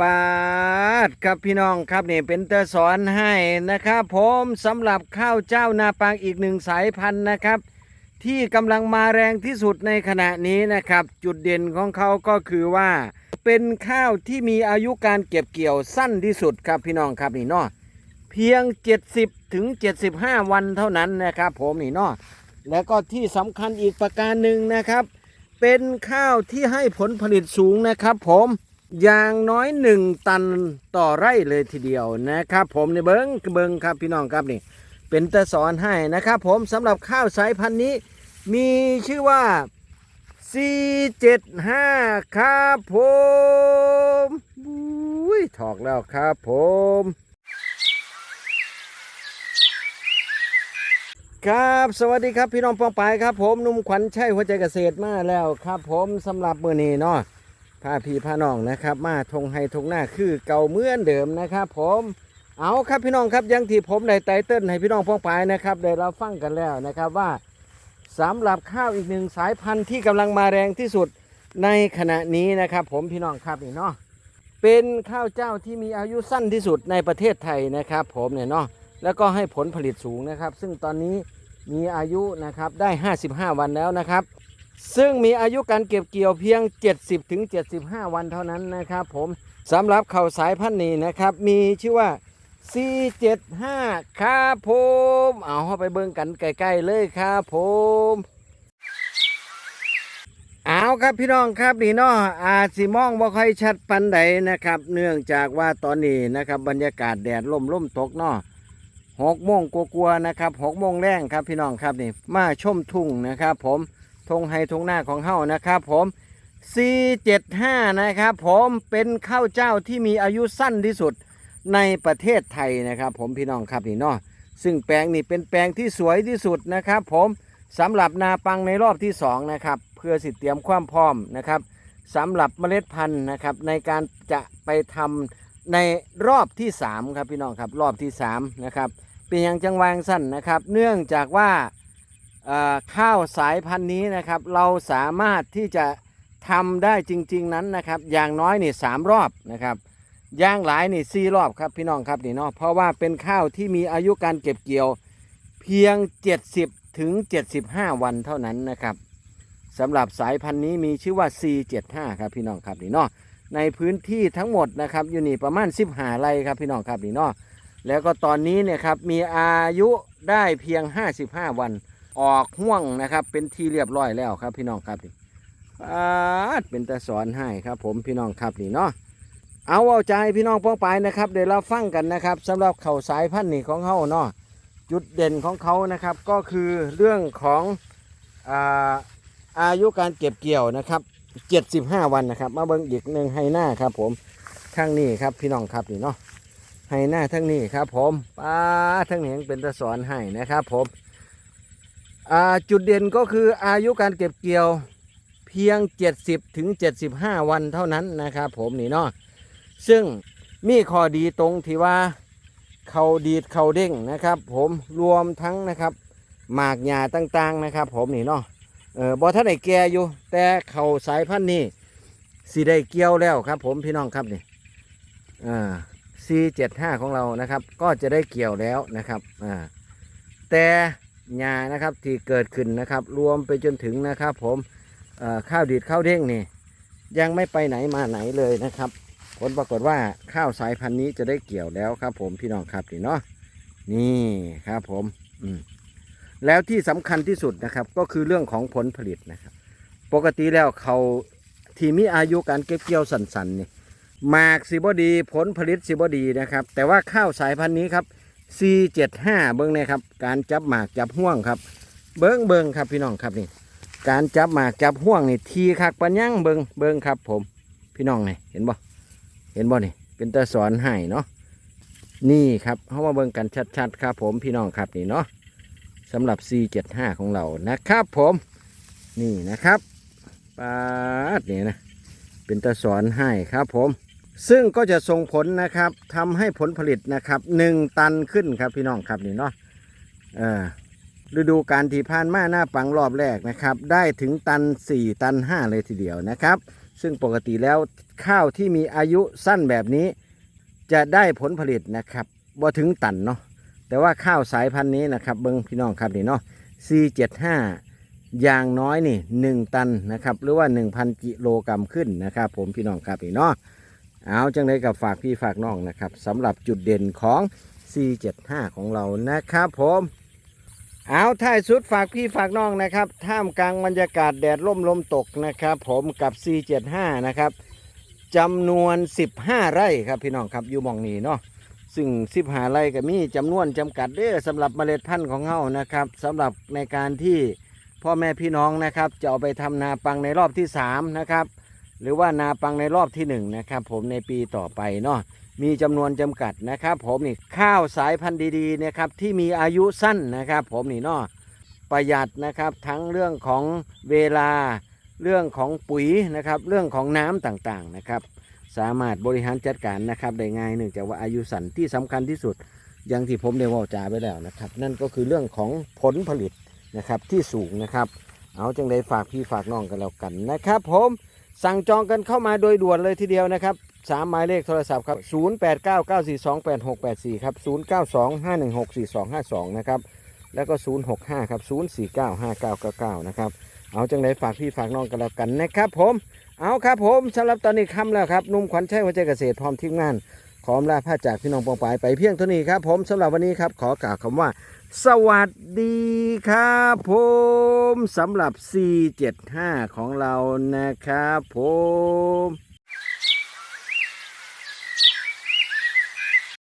ปาดครับพี่น้องครับนี่เป็นเตอสอนให้นะครับผมสำหรับข้าวเจ้านาปางอีกหนึ่งสายพันธุ์นะครับ ที่กำลังมาแรงที่สุดในขณะนี้นะครับ จุดเด่นของเขาก็คือว่า เป็นข้าวที่มีอายุการเก็บเกี่ยวสั้นที่สุดครับพี่น้องครับนี่เนาะเพียง 70ถึง75 วันเท่านั้นนะครับผมนี่เนาะแล้วก็ที่สำคัญอีกประการหนึ่งนะครับ เป็นข้าวที่ให้ผลผลิตสูงนะครับผม อย่างน้อยหนึ่งตันต่อไร่เลยทีเดียวนะครับ ผมในเบิงเบิงครับพี่น้องครับนี่เป็นตะสอนให้นะครับ ผมสำหรับข้าวสายพันธุ์นี้ มีชื่อว่า C75 ครับผมอุ้ยถอกแล้วครับผมครับสวัสดีครับพี่น้องปองปายครับ ผมนุ่มขวัญชัยหัวใจเกษตรมาแล้วครับ ผมสำหรับมือนี้เนาะ พาพี่พาน้องนะครับ มาทงไฮทงหน้าคือเก่าเหมือนเดิมนะครับ ผมเอาครับพี่น้องครับยังที่ผมได้ไตเติ้ลให้พี่น้องปองไปนะครับได้เราฟังกันแล้วนะครับว่าสำหรับข้าวอีกหนึ่งสายพันธุ์ที่กำลังมาแรงที่สุดในขณะนี้นะครับ ผมพี่น้องครับนี่เนาะเป็นข้าวเจ้าที่มีอายุสั้นที่สุดในประเทศไทยนะครับ ผมเนี่ยเนาะแล้วก็ให้ผลผลิตสูงนะครับ ซึ่งตอนนี้มีอายุนะครับได้ 55 วันแล้วนะครับ ซึ่งมีอายุการเก็บเกี่ยวเพียง 70ถึง75 วันเท่านั้นนะครับผมสำหรับเข่าสายพันธุ์นี้นะครับ มีชื่อว่า C75 ครับผม เอาเข้าไปเบิ่งกันใกล้ๆเลยครับผมเอาครับพี่น้องครับนี่เนาะอาสิมองบ่ค่อยชัดปันใดนะครับ เนื่องจากว่าตอนนี้นะครับบรรยากาศแดดล่มล่มตกเนาะหกโมงกลัวๆนะครับหกโมงแรงครับพี่น้องครับนี่มาชมทุ่งนะครับ ผม ทงไฮทงหน้าของเฮานะครับผม C75 นะครับผมเป็นข้าวเจ้าที่มีอายุสั้นที่สุดในประเทศไทยนะครับผมพี่น้องครับนี่เนาะซึ่งแปลงนี้เป็นแปลงที่สวยที่สุดนะครับผมสำหรับนาปังในรอบที่สองนะครับเพื่อสิเตรียมความพร้อมนะครับสำหรับเมล็ดพันธุ์นะครับในการจะไปทำในรอบที่สามครับพี่น้องครับรอบที่สามนะครับเป็นอย่างจังหวางสั้นนะครับ เนื่องจากว่า ข้าวสายพันธุ์นี้นะครับเราสามารถที่จะทำได้จริง ๆนั้นนะครับ อย่างน้อยนี่สามรอบนะครับอย่างหลายนี่สี่รอบครับพี่น้องครับนี่เนาะเพราะว่าเป็นข้าวที่มีอายุการเก็บเกี่ยวเพียง 70ถึง75 วันเท่านั้นนะครับสำหรับสายพันธุ์นี้มีชื่อว่า C75 ครับพี่น้องครับนี่เนาะในพื้นที่ทั้งหมดนะครับอยู่นี่ประมาณ15ไร่ครับพี่น้องครับนี่เนาะแล้วก็ตอนนี้เนี่ยครับมีอายุได้เพียง 55 วัน ออกห่วงนะครับ เป็นที่เรียบร้อยแล้วครับพี่น้องครับนี่เป็นตาสอนให้ครับ ผมพี่น้องครับนี่เนาะเอาเอาใจพี่น้องป้องไปนะครับเดี๋ยวเราฟังกันนะครับสำหรับเข่าสายพันธุ์นี่ของเขาเนาะจุดเด่นของเขานะครับ ก็คือเรื่องของอาอายุการเก็บเกี่ยวนะครับ75 วันนะครับ มาเบิ่งอีกหนึ่งให้หน้าครับ ผมข้งนี้ครับพี่น้องครับนี่เนาะให้หน้าทั้งนี้ครับ ผมป้าทั้งนี้เป็นตะสอนให้นะครับ ผม จุดเด่นก็คืออายุการเก็บเกี่ยวเพียง 70ถึง75 วันเท่านั้นนะครับผมนี่เนาะซึ่งมีข้อดีตรงที่ว่าเขาดีดเขาเด้งนะครับ ผมรวมทั้งนะครับหมากหญ้าต่างๆนะครับ ผมนี่เนาะเออบอท่านไหนแก่อยู่ แต่เขาสายพันธุ์นี้สีได้เกี่ยวแล้วครับ ผมพี่น้องครับนี่อ่า C75 ของเรานะครับ ก็จะได้เกี่ยวแล้วนะครับอ่าแต่ หญ้านะครับที่เกิดขึ้นนะครับ รวมไปจนถึงนะครับ ผมข้าวดีดข้าวเด้งนี่ยังไม่ไปไหนมาไหนเลยนะครับ ผลปรากฏว่าข้าวสายพันธุ์นี้จะได้เกี่ยวแล้วครับ ผมพี่น้องครับนี่เนาะนี่ครับผมอืมแล้วที่สำคัญที่สุดนะครับ ก็คือเรื่องของผลผลิตนะครับ ปกติแล้วเขาที่มีอายุการเก็บเกี่ยวสั้นๆนี่หมากสีบดีผลผลิตสีบดีนะครับ แต่ว่าข้าวสายพันธุ์นี้ครับ C75 เบิ้งเนี่ยครับ การจับหมากจับห่วงครับ เบิ้งเบิ้งครับพี่น้องครับนี่ การจับหมากจับห่วงนี่ทีคักปัญญังเบิ้งเบิ้งครับ ผม พี่น้องนี่เห็นบ่เห็นบ่นี่เป็นตาสอนให้เนาะนี่ครับเขามาเบิ้งกันชัดๆครับ ผมพี่น้องครับนี่เนาะสำหรับ C75 ของเรานะครับ ผมนี่นะครับปาดนี่นะเป็นตาสอนให้ครับผม ซึ่งก็จะส่งผลนะครับทำให้ผลผลิตนะครับหนึ่งตันขึ้นครับพี่น้องครับนี่เนาะออฤดูการที่ผ่านมาหน้าปังรอบแรกนะครับ ได้ถึงตัน 4 ตัน 5 เลยทีเดียวนะครับ ซึ่งปกติแล้วข้าวที่มีอายุสั้นแบบนี้ จะได้ผลผลิตนะครับบ่ถึงตันเนาะแต่ว่าข้าวสายพันธุ์นี้นะครับเบิ้งพี่น้องครับนี่เนาะ C75 อย่างน้อยนี่ 1 ตันนะครับ หรือว่า 1,000 กิโลกรัมขึ้นนะครับ ผมพี่น้องครับนี่เนาะ เอาจังเลยกับฝากพี่ฝากน้องนะครับสำหรับจุดเด่นของ C75 ของเรานะครับผมเอาท้ายสุดฝากพี่ฝากน้องนะครับ ท่ามกลางบรรยากาศแดดร่มลมตกนะครับ ผมกับ C75 นะครับจำนวน 15 ไร่ครับพี่น้องครับอยู่หมองนี้เนาะซึ่ง 15 ไร่ก็มีจำนวนจำกัดเด้อสำหรับเมล็ดพันธุ์ของเฮานะครับสำหรับในการที่พ่อแม่พี่น้องนะครับ จะเอาไปทำนาปังในรอบที่ 3 นะครับ หรือว่านาปังในรอบที่1นะครับผมในปีต่อไปเนาะมีจำนวนจำกัดนะครับ ผมนี่ข้าวสายพันธุ์ดีๆนะครับที่มีอายุสั้นนะครับ ผมนี่เนาะประหยัดนะครับทั้งเรื่องของเวลาเรื่องของปุ๋ยนะครับ เรื่องของน้ำต่างๆนะครับ สามารถบริหารจัดการนะครับได้ง่ายเนื่งจากว่าอายุสั้นที่สำคัญที่สุดอย่างที่ผมได้ว่าจาไปแล้วนะครับ นั่นก็คือเรื่องของผลผลิตนะครับที่สูงนะครับ เอาจังไดฝากพี่ฝากน้องกันแล้วกันนะครับ ผม สั่งจองกันเข้ามาโดยด่วนเลยทีเดียวนะครับสามหมายเลขโทรศัพท์ครับ 0 8 9 9 4 2 8 6 8 4 ครับ 0 9 2 5 1 6 4 2 5 2 นะครับ แล้วก็ 0 6 5 ครับ 0 4 9 5 9 9 9 นะครับ เอาจังไรฝากพี่ฝากน้องกันแล้วกันนะครับผม เอาครับผมสำหรับตอนนี้ค่ำแล้วครับ นุ่มขวัญชัยหัวใจเกษตรพร้อมทีมงาน ขอมลาพาจากพี่น้องปองปายไปเพียงเท่านี้ครับ ผมสำหรับวันนี้ครับ ขอกล่าวคำว่า สวัสดีครับผมสำหรับ 475 ของเรานะครับผม